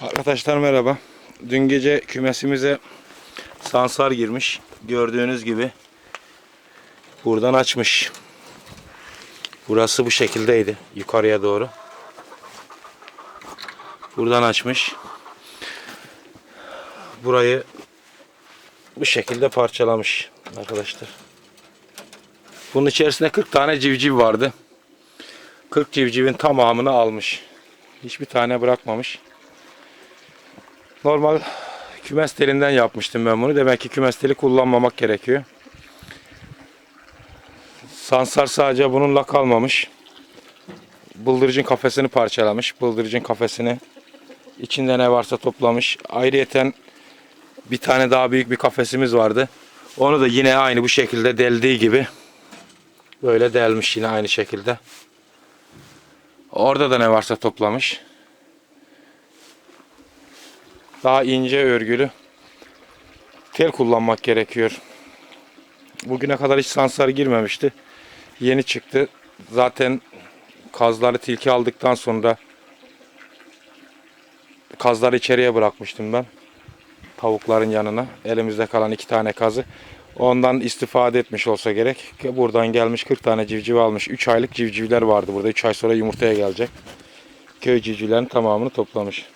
Arkadaşlar merhaba. Dün gece kümesimize sansar girmiş. Gördüğünüz gibi buradan açmış. Burası bu şekildeydi yukarıya doğru. Buradan açmış. Burayı bu şekilde parçalamış arkadaşlar. Bunun içerisinde 40 tane civciv vardı. 40 civcivin tamamını almış. Hiçbir tane bırakmamış. Normal kümes telinden yapmıştım ben bunu. Demek ki kümes teli kullanmamak gerekiyor. Sansar sadece bununla kalmamış. Bıldırcın kafesini parçalamış. Bıldırcın kafesini içinde ne varsa toplamış. Ayrıyeten bir tane daha büyük bir kafesimiz vardı. Onu da yine aynı bu şekilde deldiği gibi böyle delmiş yine aynı şekilde. Orada da ne varsa toplamış. Daha ince örgülü tel kullanmak gerekiyor. Bugüne kadar hiç sansar girmemişti. Yeni çıktı. Zaten kazları tilki aldıktan sonra kazları içeriye bırakmıştım ben. Tavukların yanına. Elimizde kalan iki tane kazı. Ondan istifade etmiş olsa gerek. Buradan gelmiş 40 tane civciv almış. 3 aylık civcivler vardı burada. 3 ay sonra yumurtaya gelecek. Köy civcivlerin tamamını toplamış.